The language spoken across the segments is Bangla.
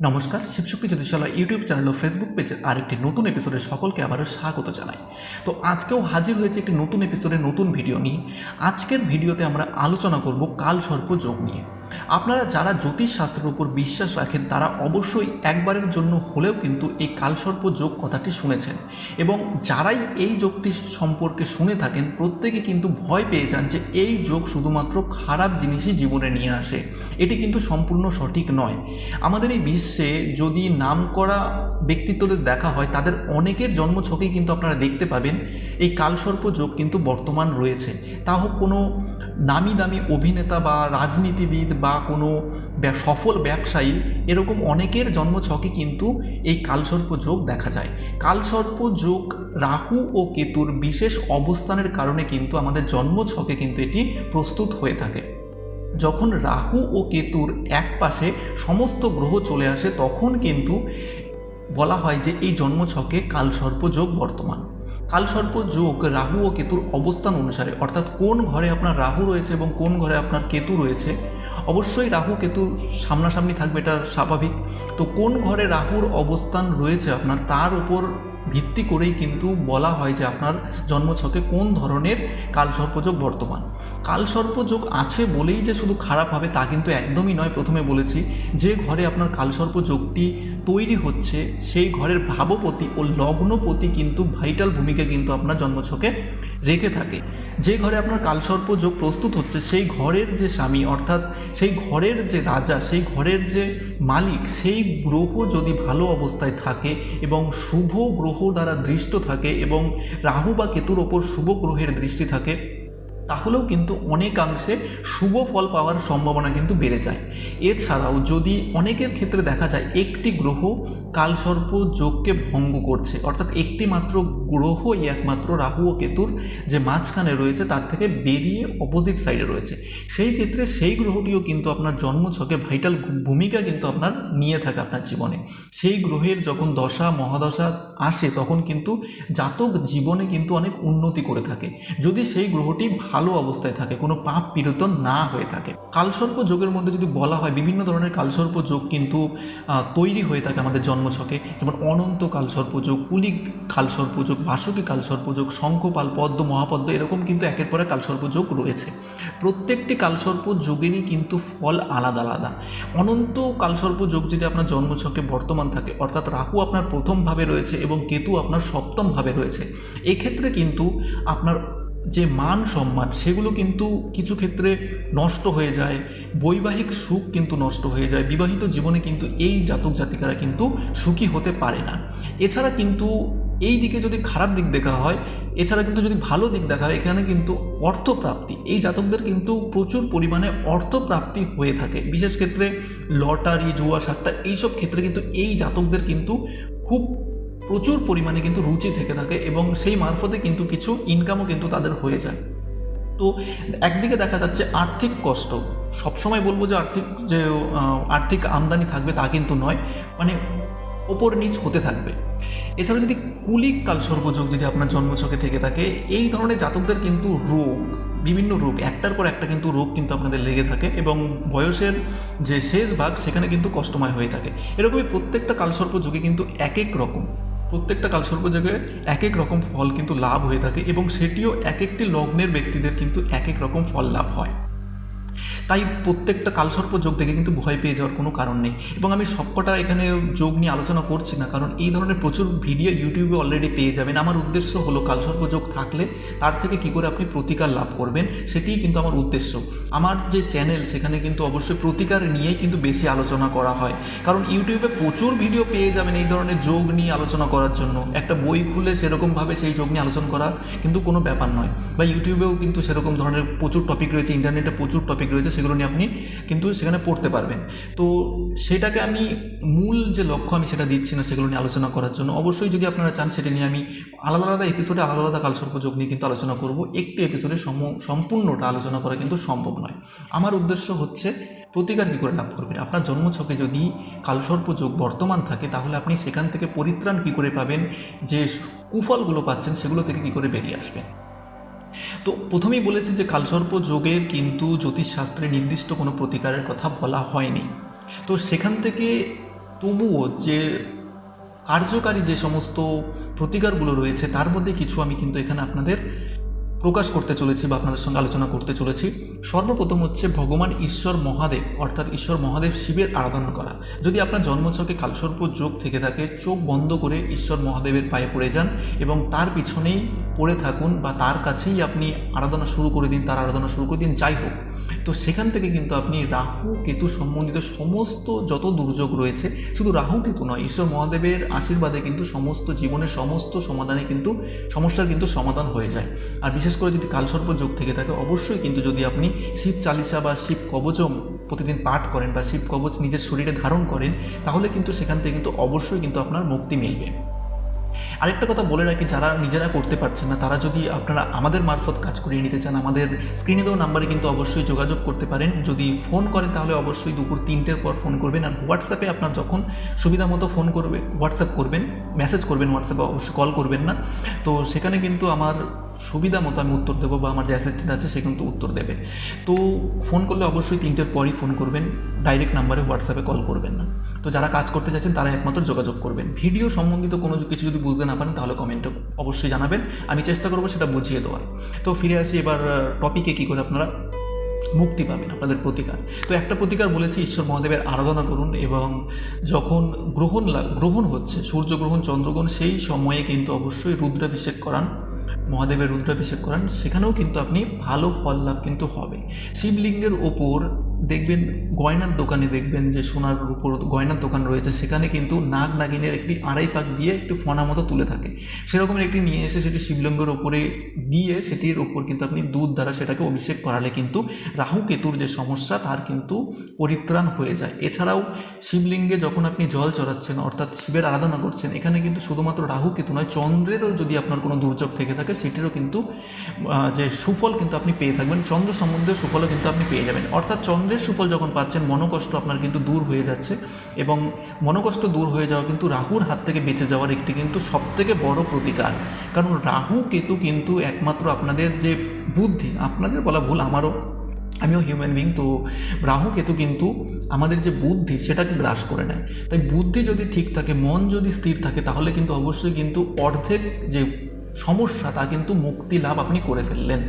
নমস্কার, শিবশক্তি জ্যোতিষালয় ইউটিউব চ্যানেল ও ফেসবুক পেজের আরেকটি নতুন এপিসোডে সকলকে আবারও স্বাগত জানাই। তো আজকেও হাজির হয়েছে একটি নতুন এপিসোডে নতুন ভিডিও নিয়ে। আজকের ভিডিওতে আমরা আলোচনা করব কাল সর্প যোগ নিয়ে। আপনারা যারা জ্যোতিষ শাস্ত্রের উপর বিশ্বাস রাখেন, তারা অবশ্যই একবারের জন্য হলেও কিন্তু এই কালসর্প যোগ কথাটি শুনেছেন। এবং যারাই এই যোগটি সম্পর্কে শুনে থাকেন, প্রত্যেকে কিন্তু ভয় পেয়ে যান যে এই যোগ শুধুমাত্র খারাপ জিনিসই জীবনে নিয়ে আসে। এটি কিন্তু সম্পূর্ণ সঠিক নয়। আমাদের এই বিশ্বে যদি নামকরা ব্যক্তিত্বদের দেখা হয়, তাদের অনেকের জন্মছকেই কিন্তু আপনারা দেখতে পাবেন, এই কালসর্প যোগ কিন্তু বর্তমান রয়েছে। তা হোক কোনো নামি দামি অভিনেতা বা রাজনীতিবিদ বা কোনো সফল ব্যবসায়ী এরকম অনেকের জন্মছকে কিন্তু এই কালসর্প যোগ দেখা যায়। কালসর্প যোগ রাহু ও কেতুর বিশেষ অবস্থানের কারণে কিন্তু আমাদের জন্মছকে কিন্তু এটি প্রস্তুত হয়ে থাকে। যখন রাহু ও কেতুর এক পাশে সমস্ত গ্রহ চলে আসে তখন কিন্তু বলা হয় যে এই জন্মছকে কালসর্প যোগ বর্তমান। কালসর্প যোগ রাহু ও কেতুর অবস্থান অনুসারে, অর্থাৎ কোন ঘরে আপনার রাহু রয়েছে এবং কোন ঘরে আপনার কেতু রয়েছে, অবশ্যই রাহু কেতু সামনাসামনি থাকবে, এটা স্বাভাবিক। তো কোন ঘরে রাহুর অবস্থান রয়েছে আপনার, তার উপর ভিত্তি করেই কিন্তু বলা হয় যে আপনার জন্মছকে কোন ধরনের কালসর্পযোগ বর্তমান। কালসর্পযোগ আছে বলেই যে শুধু খারাপ হবে তা কিন্তু একদমই নয়, প্রথমে বলেছি। যে ঘরে আপনার কালসর্পযোগটি তৈরি হচ্ছে সেই ঘরের ভাবপতি ও লগ্নপতি কিন্তু ভাইটাল ভূমিকা কিন্তু আপনার জন্মছকে রেখে থাকে। যে ঘরে আপনার কালসর্প যোগ প্রস্তুত হচ্ছে, সেই ঘরের যে স্বামী, অর্থাৎ সেই ঘরের যে রাজা, সেই ঘরের যে মালিক, সেই গ্রহ যদি ভালো অবস্থায় থাকে এবং শুভ গ্রহ দ্বারা দৃষ্ট থাকে এবং রাহু বা কেতুর ওপর শুভ গ্রহের দৃষ্টি থাকে তাহলেও কিন্তু অনেকাংশে শুভ ফল পাওয়ার সম্ভাবনা কিন্তু বেড়ে যায়। এছাড়াও যদি অনেকের ক্ষেত্রে দেখা যায়, একটি গ্রহ কালসর্প যোগকে ভঙ্গ করছে, অর্থাৎ একটি মাত্র গ্রহই একমাত্র রাহু ও কেতুর যে মাঝখানে রয়েছে, তার থেকে বেরিয়ে অপোজিট সাইডে রয়েছে। সেই ক্ষেত্রে সেই গ্রহটিও কিন্তু আপনার জন্মছকে ভাইটাল ভূমিকা কিন্তু আপনার নিয়ে থাকে আপনার জীবনে। সেই গ্রহের যখন দশা, মহাদশা আসে, তখন কিন্তু জাতক জীবনে কিন্তু অনেক উন্নতি করে থাকে। যদি সেই গ্রহটি ভালো অবস্থায় থাকে, কোনো পাপ পীড়িত না হয়ে থাকে। কালসর্প যোগের মধ্যে যদি বলা হয়, বিভিন্ন ধরনের কালসর্প যোগ কিন্তু তৈরি হয়ে থাকে আমাদের জন্মছকে। যেমন অনন্ত কালসর্প যোগ কুলিক কালসর্প যোগ, বাসুকী কালসর্প যোগ, শঙ্খপাল, পদ্ম, মহাপদ্ম, এরকম কিন্তু একের পরে কালসর্প যোগ রয়েছে। প্রত্যেকটি কালসর্প যোগেরই কিন্তু ফল আলাদা আলাদা। অনন্ত কালসর্প যোগ যদি আপনার জন্মছকে বর্তমান থাকে, অর্থাৎ রাহু আপনার প্রথম ভাবে রয়েছে এবং কেতু আপনার সপ্তম ভাবে রয়েছে। এক্ষেত্রে কিন্তু আপনার যে মান সম্মান, সেগুলো কিন্তু কিছু ক্ষেত্রে নষ্ট হয়ে যায়, বৈবাহিক সুখ কিন্তু নষ্ট হয়ে যায়, বিবাহিত জীবনে কিন্তু এই জাতক জাতিকারা কিন্তু সুখী হতে পারে না। এছাড়া কিন্তু এই দিকে যদি খারাপ দিক দেখা হয়, এছাড়া কিন্তু যদি ভালো দিক দেখা হয়, এখানে কিন্তু অর্থপ্রাপ্তি, এই জাতকদের কিন্তু প্রচুর পরিমাণে অর্থপ্রাপ্তি হয়ে থাকে। বিশেষ ক্ষেত্রে লটারি, জুয়া সাট্টা এইসব ক্ষেত্রে কিন্তু এই জাতকদের কিন্তু খুব প্রচুর পরিমাণে কিন্তু রুচি থেকে থাকে এবং সেই মারফতে কিন্তু কিছু ইনকামও কিন্তু তাদের হয়ে যায়। তো একদিকে দেখা যাচ্ছে আর্থিক কষ্ট। সবসময় বলব যে আর্থিক যে আর্থিক আমদানি থাকবে তা কিন্তু নয় মানে ওপর নিচ হতে থাকবে। এছাড়া যদি কুলিক কাল সর্বযোগ যদি আপনার জন্মছকে থেকে থাকে, এই ধরনের জাতকদের কিন্তু রোগ, বিভিন্ন রোগ, একটার পর একটা কিন্তু রোগ কিন্তু আপনাদের লেগে থাকে এবং বয়সের যে শেষ ভাগ সেখানে কিন্তু কষ্টময় হয়ে থাকে। এরকমই প্রত্যেকটা কালসর্প যুগে কিন্তু এক এক রকম। প্রত্যেকটা কালসর্প যুগে এক এক রকম ফল কিন্তু লাভ হয়ে থাকে এবং সেটিও এক একটি লগ্নের ব্যক্তিদের কিন্তু এক এক রকম ফল লাভ হয়। তাই প্রত্যেকটা কালসর্প যোগ থেকে কিন্তু ভয় পেয়ে যাওয়ার কোনো কারণ নেই। এবং আমি সবকটা এখানে যোগ নিয়ে আলোচনা করছি না, কারণ এই ধরনের প্রচুর ভিডিও ইউটিউবে অলরেডি পেয়ে যাবেন। আমার উদ্দেশ্য হলো কালসর্প যোগ থাকলে তার থেকে কী করে আপনি প্রতিকার লাভ করবেন সেটিই কিন্তু আমার উদ্দেশ্য। আমার যে চ্যানেল সেখানে কিন্তু অবশ্যই প্রতিকার নিয়েই কিন্তু বেশি আলোচনা করা হয়। কারণ ইউটিউবে প্রচুর ভিডিও পেয়ে যাবেন এই ধরনের যোগ নিয়ে আলোচনা করার জন্য। একটা বই খুলে সেরকমভাবে সেই যোগ নিয়ে আলোচনা করা কিন্তু কোনো ব্যাপার নয়। বা ইউটিউবেও কিন্তু সেরকম ধরনের প্রচুর টপিক রয়েছে ইন্টারনেটে প্রচুর টপিক রয়েছে, সেগুলো নিয়ে আপনি কিন্তু সেখানে পড়তে পারবেন। তো সেটাকে আমি মূল যে লক্ষ্য আমি সেটা দিচ্ছি না সেগুলো নিয়ে আলোচনা করার জন্য, অবশ্যই যদি আপনারা চান সেটা নিয়ে আমি আলাদা আলাদা এপিসোডে আলাদা আলাদা কালসর্প যোগ নিয়ে কিন্তু আলোচনা করব। একটি এপিসোডে সম, সম্পূর্ণটা আলোচনা করা কিন্তু সম্ভব নয়। আমার উদ্দেশ্য হচ্ছে প্রতিকার কী করে লাভ করবেন? আপনার জন্মছকে যদি কালসর্প যোগ বর্তমান থাকে, তাহলে আপনি সেখান থেকে পরিত্রাণ কী করে পাবেন? যে কুফলগুলো পাচ্ছেন সেগুলো থেকে কী করে বেরিয়ে আসবেন? তো প্রথমেই বলেছি যে কালসর্প যোগের কিন্তু জ্যোতিষশাস্ত্রে নির্দিষ্ট কোনো প্রতিকারের কথা বলা হয়নি। তো সেখান থেকে তবুও যে কার্যকারী যে সমস্ত প্রতিকারগুলো রয়েছে, তার মধ্যে কিছু আমি কিন্তু এখানে আপনাদের প্রকাশ করতে চলেছি বা আপনাদের সঙ্গে আলোচনা করতে চলেছি। সর্বপ্রথম হচ্ছে ভগবান ঈশ্বর মহাদেব, অর্থাৎ ঈশ্বর মহাদেব শিবের আরাধনা করা। যদি আপনার জন্মছকে কালসর্প যোগ থেকে থাকে, চোখ বন্ধ করে ঈশ্বর মহাদেবের পায়ে পড়ে যান এবং তার পিছনেই পড়ে থাকুন বা তার কাছেই আপনি আরাধনা শুরু করে দিন, তার আরাধনা শুরু করে দিন, যাই হোক। তো সেখান থেকে কিন্তু আপনি রাহু, কেতু সম্বন্ধিত সমস্ত যত দুর্যোগ রয়েছে, শুধু রাহু, কেতু নয়, ঈশ্বর মহাদেবের আশীর্বাদে কিন্তু সমস্ত জীবনের সমস্ত সমাধানে কিন্তু, সমস্যার কিন্তু সমাধান হয়ে যায়। আর বিশেষ করে যদি কালসর্প যোগ থেকে থাকে, অবশ্যই কিন্তু যদি আপনি শিব চালিসা বা শিব কবচম প্রতিদিন পাঠ করেন বা শিব কবচ নিজের শরীরে ধারণ করেন, তাহলে কিন্তু সেখান থেকে কিন্তু অবশ্যই কিন্তু আপনার মুক্তি মিলবে। আরেকটা কথা বলে রাখি, যারা নিজেরা করতে পারছেন না, তারা যদি আপনারা আমাদের মারফত কাজ করিয়ে নিতে চান, আমাদের স্ক্রিনে দেওয়া নাম্বারে কিন্তু অবশ্যই যোগাযোগ করতে পারেন। যদি ফোন করেন, তাহলে অবশ্যই দুপুর তিনটের পর ফোন করবেন। আর হোয়াটসঅ্যাপে আপনার যখন সুবিধা মতো ফোন করবে হোয়াটসঅ্যাপ করবেন মেসেজ করবেন হোয়াটসঅ্যাপে অবশ্যই কল করবেন না। তো সেখানে কিন্তু আমার সুবিধা মতো আমি উত্তর দেবো বা আমার যে অ্যাসিস্ট্যান্ট আছে, সে কিন্তু উত্তর দেবে। তো ফোন করলে অবশ্যই তিনটের পরই ফোন করবেন ডাইরেক্ট নাম্বারে হোয়াটসঅ্যাপে কল করবেন না। তো যারা কাজ করতে চাচ্ছেন তারা একমাত্র যোগাযোগ করবেন। ভিডিও সম্বন্ধিত কোনো কিছু যদি বুঝতে না পারেন, তাহলে কমেন্টে অবশ্যই জানাবেন। আমি চেষ্টা করব সেটা বুঝিয়ে দেওয়ার। তো ফিরে আসি এবার টপিকে কী করে আপনারা মুক্তি পাবেন আপনাদের প্রতিকার। তো একটা প্রতিকার বলেছি, ঈশ্বর মহাদেবের আরাধনা করুন এবং যখন গ্রহণ গ্রহণ হচ্ছে সূর্যগ্রহণ চন্দ্রগ্রহণ সেই সময়ে কিন্তু অবশ্যই রুদ্রাভিষেক করান। মহাদেবের রুদ্রাভিষেক করেন সেখানেও কিন্তু আপনি ভালো ফল লাভ কিন্তু হবে। শিবলিঙ্গের ওপর দেখবেন, গয়নার দোকানে দেখবেন যে সোনার উপর গয়নার দোকান রয়েছে, সেখানে কিন্তু নাগ নাগিনের একটি আড়াই পাক দিয়ে একটু ফোনা মতো তুলে থাকে। সেরকমের একটি নিয়ে এসে সেটি শিবলিঙ্গের ওপরে দিয়ে সেটির ওপর কিন্তু আপনি দুধ দ্বারা সেটাকে অভিষেক করালে কিন্তু রাহু কেতুর যে সমস্যা, তার কিন্তু পরিত্রাণ হয়ে যায়। এছাড়াও শিবলিঙ্গে যখন আপনি জল চড়াচ্ছেন, অর্থাৎ শিবের আরাধনা করছেন, এখানে কিন্তু শুধুমাত্র রাহু কেতু নয়, চন্দ্রেরও যদি আপনার কোনো দুর্যোগ থেকে থাকে, সেটিরও কিন্তু যে সুফল কিন্তু আপনি পেয়ে থাকবেন, চন্দ্র সম্বন্ধে সুফলও কিন্তু আপনি পেয়ে যাবেন। অর্থাৎ চন্দ্রের সুফল যখন পাচ্ছেন, মনোকষ্ট আপনার কিন্তু দূর হয়ে যাচ্ছে এবং মনোকষ্ট দূর হয়ে যাওয়া কিন্তু রাহুর হাত থেকে বেঁচে যাওয়ার একটি কিন্তু সবথেকে বড় প্রতিকার। কারণ রাহু, কেতু কিন্তু একমাত্র আপনাদের যে বুদ্ধি, আপনাদের বলা ভুল, আমারও। আমিও হিউম্যান বিং তো রাহু, কেতু কিন্তু আমাদের যে বুদ্ধি সেটাকে গ্রাস করে নেয়। তাই বুদ্ধি যদি ঠিক থাকে, মন যদি স্থির থাকে, তাহলে কিন্তু অবশ্যই কিন্তু অর্ধেক যে সমস্যা, তা কিন্তু মুক্তি লাভ আপনি করে ফেললেন।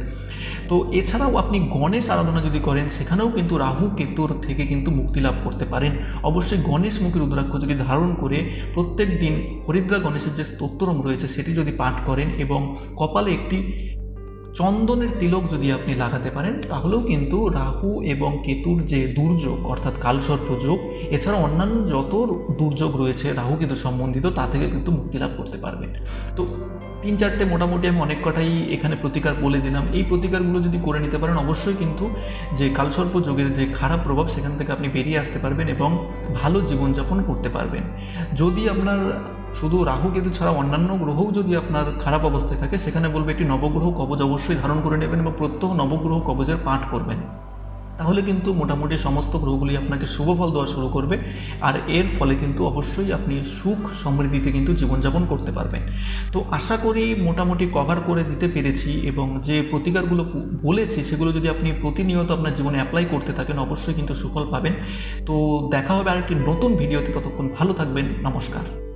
তো এছাড়াও আপনি গণেশ আরাধনা যদি করেন, সেখানেও কিন্তু রাহু, কেতুর থেকে কিন্তু মুক্তি লাভ করতে পারেন। অবশ্যই গণেশ মুখী রুদ্রাক্ষ যদি ধারণ করে, প্রত্যেক দিন হরিদ্রা গণেশের যে স্তোত্রম রয়েছে, সেটি যদি পাঠ করেন এবং কপালে একটি চন্দনের তিলক যদি আপনি লাগাতে পারেন, তাহলেও কিন্তু রাহু এবং কেতুর যে দুর্যোগ, অর্থাৎ কালসর্প যোগ এছাড়া অন্যান্য যত দুর্যোগ রয়েছে রাহু কেতু সম্বন্ধিত, তা থেকে কিন্তু মুক্তি লাভ করতে পারবেন। তো তিন চারটে মোটামুটি আমি অনেক কটাই এখানে প্রতিকার বলে দিলাম। এই প্রতিকারগুলো যদি করে নিতে পারেন, অবশ্যই কিন্তু যে কালসর্প যোগের যে খারাপ প্রভাব, সেখান থেকে আপনি বেরিয়ে আসতে পারবেন এবং ভালো জীবনযাপন করতে পারবেন। যদি আপনার শুধু রাহু কেতু ছাড়া অন্যান্য গ্রহও যদি আপনার খারাপ অবস্থায় থাকে, সেখানে বলবে একটি নবগ্রহ কবজ অবশ্যই ধারণ করে নেবেন এবং প্রত্যহ নবগ্রহ কবজের পাঠ করবেন। তাহলে কিন্তু মোটামুটি সমস্ত গ্রহগুলি আপনাকে শুভ ফল দেওয়া শুরু করবে, আর এর ফলে কিন্তু অবশ্যই আপনি সুখ সমৃদ্ধিতে কিন্তু জীবনযাপন করতে পারবেন। তো আশা করি মোটামুটি কভার করে দিতে পেরেছি এবং যে প্রতিকারগুলো বলেছি সেগুলো যদি আপনি প্রতিনিয়ত আপনার জীবনে অ্যাপ্লাই করতে থাকেন, অবশ্যই কিন্তু সুফল পাবেন। তো দেখা হবে আরেকটি নতুন ভিডিওতে, ততক্ষণ ভালো থাকবেন, নমস্কার।